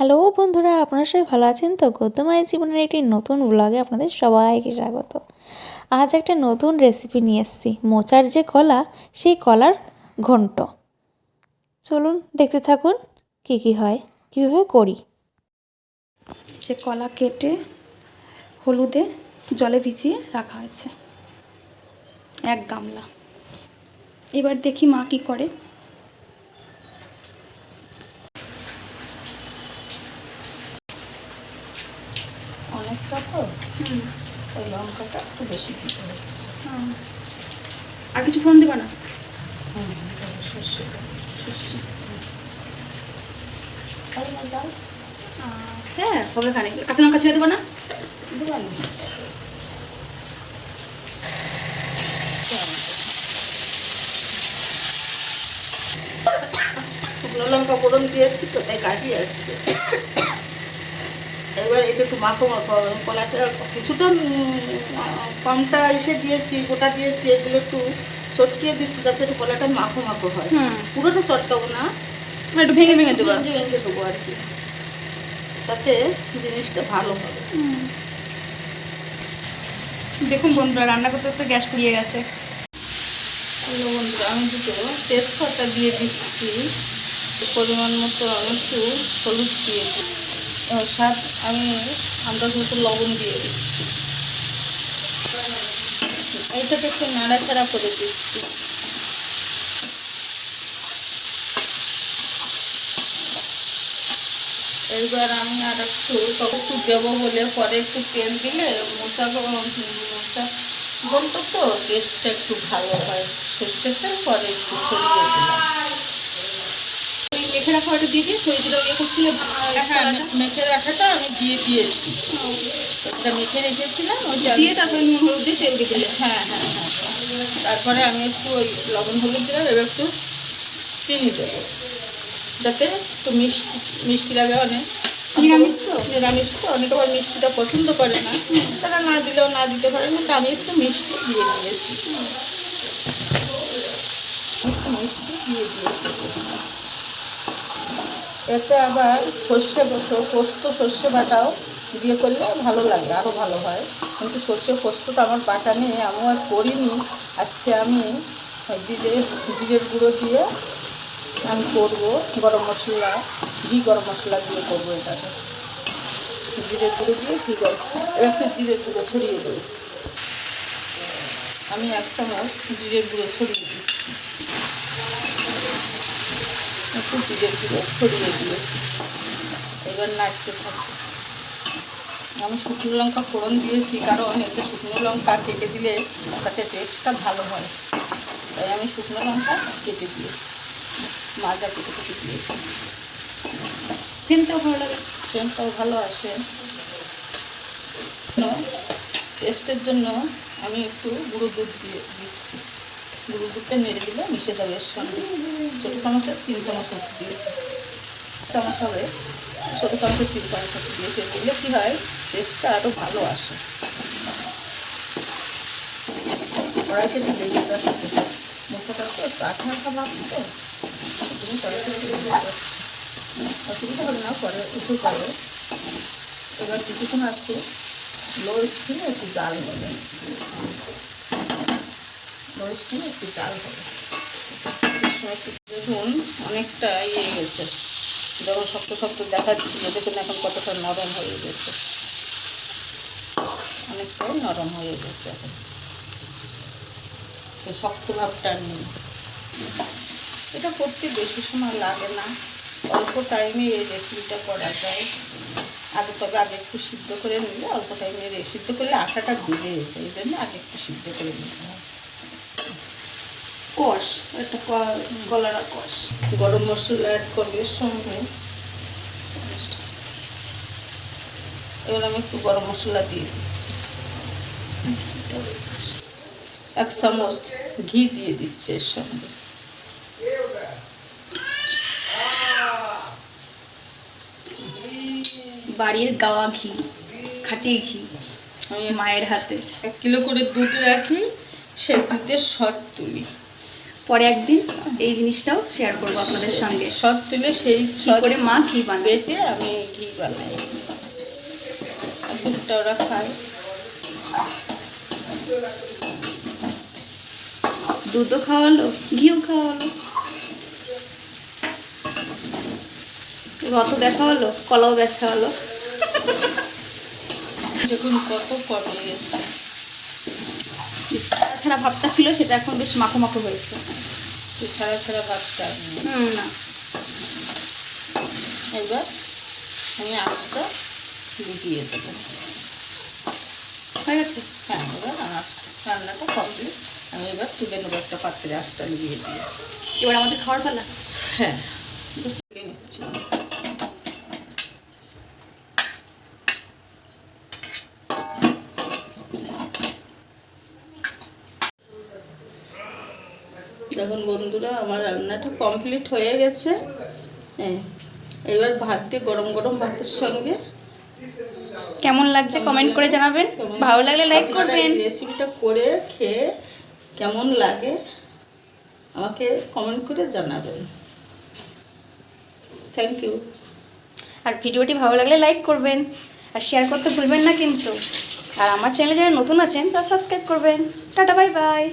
Hello বন্ধুরা, আপনারা সবাই ভালো আছেন? তো গৌতমায়ের জীবনের একটি নতুন ব্লগে আপনাদের সবাইকে স্বাগত। আজ একটা নতুন রেসিপি নিয়ে এসেছি। মোচার যে কলা, সেই কলার ঘন্ট। চলুন দেখতে থাকুন কি কি হয়, কীভাবে করি। যে কলা কেটে হলুদে জলে ভিজিয়ে রাখা হয়েছে। এক গামলা। এবার দেখি মা কি করে। অনেকটা তো? ওই লঙ্কাটা একটু বেশি দিতে হচ্ছে আর কিছু ফোন দেবা না? হুম সর্ষে সর্ষে। যাও হ্যাঁ হবে খানিক। কাঁচা লঙ্কা ছেড়ে দেবো না? দেবেন শুকনো লঙ্কা ফোড়ন দিয়েছি তো তাই কাটিয়ে আসছে। এবার এটা একটু মাখো মাখো কলাটা কিছুটা কমটা এসে দিয়েছি গোটা দিয়েছি এগুলো একটু চটকিয়ে দিচ্ছি যাতে একটু কলাটা মাখো মাখো হয়। পুরোটা চটকাবো না। একটু ভেঙে ভেঙে দেবো। ভেঙে ভেঙে দেবো আর কি। তাতে জিনিসটা ভালো হবে। দেখুন বন্ধুরা রান্না করতে করতে গ্যাস পুড়িয়ে গেছে। বন্ধুরা আমি দুটো তেজপাতা দিয়ে দিচ্ছি। পরিমাণ মতো আমি একটু হলুদ দিয়ে দিচ্ছি। স্বাদ আমি আন্দাজ মতো লবণ দিয়ে দিচ্ছি। এইটাকে একটু নাড়াচাড়া করে দিচ্ছি। এইবার আমি আর একটু একটু দেবো বলে পরে একটু তেল দিলে মোচা মোচা গল্প তো টেস্টটা একটু ভালো হয়। সর্ষের তেল পরে একটু ছড়িয়ে দিলাম। মেখে রাখা ওটা দিয়ে দিয়ে সরিষাটা ইয়ে করছিলে হ্যাঁ মে- মেখে রাখাটা আমি দিয়ে দিয়েছি। ওটা মেখে রেখেছিলাম ওইটা দিয়ে তারপরে নুন হলুদ দিয়ে তেল দিয়ে দিলে? হ্যাঁ হ্যাঁ হ্যাঁ তারপরে আমি একটু ওই লবণ হলুদ দিলাম এবার একটু চিনি দেবো। যাতে একটু মিষ্টি মিষ্টি লাগে অনেক। নিরামিষ তো? নিরামিষ তো অনেকে আবার মিষ্টিটা পছন্দ করে না। তারা না দিলেও না দিতে পারে না আমি একটু মিষ্টি দিয়ে নিয়েছি একটু মিষ্টি দিয়ে দিয়েছি। এতে আবার সর্ষে পোস্ত, সর্ষে বাটাও দিয়ে করলে ভালো লাগে আরও ভালো হয়। কিন্তু সর্ষে পোস্তটা আমার বাটা নেই আমি আর করিনি। আজকে আমি জিরে, জিরের গুঁড়ো দিয়ে আমি করব গরম মশলা, ঘি গরম মশলা দিয়ে করব এটাকে। জিরের গুঁড়ো দিয়ে ঘি গরম একটু জিরের গুঁড়ো ছড়িয়ে দেবো। আমি এক চামচ জিরের গুঁড়ো ছড়িয়ে দিচ্ছি একটু দিয়েছি এবার নাড়তে থাকব আমি শুকনো লঙ্কা ফোড়ন দিয়েছি কারণ এতে শুকনো লঙ্কা কেটে দিলে তাতে টেস্টটা ভালো হয়। তাই আমি শুকনো লঙ্কা কেটে দিয়েছি। মাজা কেটে কেটে দিয়েছি। সেন্টটাও ভালো লাগে ট্রেনটাও ভালো আসে টেস্টের জন্য আমি একটু গুঁড়ো দুধ দিয়ে দিচ্ছি গুঁড়ো দুধটা নেড়ে দিলে মিশে যাবে এর সঙ্গে ছোটো চামচের তিন চামচ হতে দিয়েছি চামচ হবে ছোটো চামচের তিন চামচ হতে দিয়েছি দিলে কী হয় টেস্টটা আরও ভালো আসে কড়াইতে দিলে মশলাটা তো আঠা আঠা ভাব তো তুমি কড়াইতে অসুবিধা হবে না পরে উঠে যাবে এবার কিছুক্ষণ একটু লো স্কিনে একটু জাল হবে লো স্কিনে একটু জাল হবে। দেখুন অনেকটা ইয়ে গেছে। যখন শক্ত শক্ত দেখাচ্ছিল দেখুন এখন কতটা নরম হয়ে গেছে। অনেকটাই নরম হয়ে গেছে এখন। শক্ত ভাবটা নেই। এটা করতে বেশি সময় লাগে না। অল্প টাইমে এই রেসিপিটা করা যায়। আগে তবে আগে একটু সিদ্ধ করে নিলে, অল্প টাইমে সিদ্ধ করলে আটাটা ভিজে যেত এই জন্য আগে একটু সিদ্ধ করে নিতে কষ একটা কলার কষ। গরম মশলা অ্যাড করবে সঙ্গে এবার আমি একটু গরম মশলা দিয়ে দিচ্ছি। এক চামচ ঘি দিয়ে দিচ্ছে এর সঙ্গে। বাড়ির গাওয়া ঘি খাঁটি ঘি আমি মায়ের হাতে। এক কিলো করে দুধ রাখি সে দুধের স্বাদ তুলি। পরে একদিন এই জিনিসটাও শেয়ার করব আপনাদের সঙ্গে। সব তুলে সেই করে মা ঘি বানায়? বেটে আমি ঘি বানাই। দুধটা ওরা খায়। দুধও খাওয়ালো ঘিও খাওয়ালো। রত দেখা হলো কলাও বেচা হলো দেখুন কত কমে গেছে। ছাড়া ভাবটা ছিল সেটা এখন বেশ মাখো মাখো হয়েছে ছাড়া ছাড়া ভাতটা? হুম না। এবার আমি আঁচটা লিখিয়ে দেবো। হয়ে গেছে? হ্যাঁ এবার আমার রান্নাটা কমপ্লিট আমি এবার তুলে নেব একটা পাত্রে আঁচটা লিখিয়ে দিয়ে। এবার আমাদের খাওয়ার পালা? হ্যাঁ এবার তুলে নিচ্ছি দেখুন বন্ধুরা আমার রান্নাটা কমপ্লিট হয়ে গেছে। হ্যাঁ এবার ভাত দিয়ে গরম গরম ভাতের সঙ্গে কেমন লাগছে কমেন্ট করে জানাবেন। ভালো লাগলে লাইক করবেন। রেসিপিটা করে খেয়ে কেমন লাগে আমাকে কমেন্ট করে জানাবেন। থ্যাংক ইউ আর ভিডিওটি ভালো লাগলে লাইক করবেন। আর শেয়ার করতে ভুলবেন না কিন্তু। আর আমার চ্যানেলে যারা নতুন আছেন তারা সাবস্ক্রাইব করবেন। Tata bye bye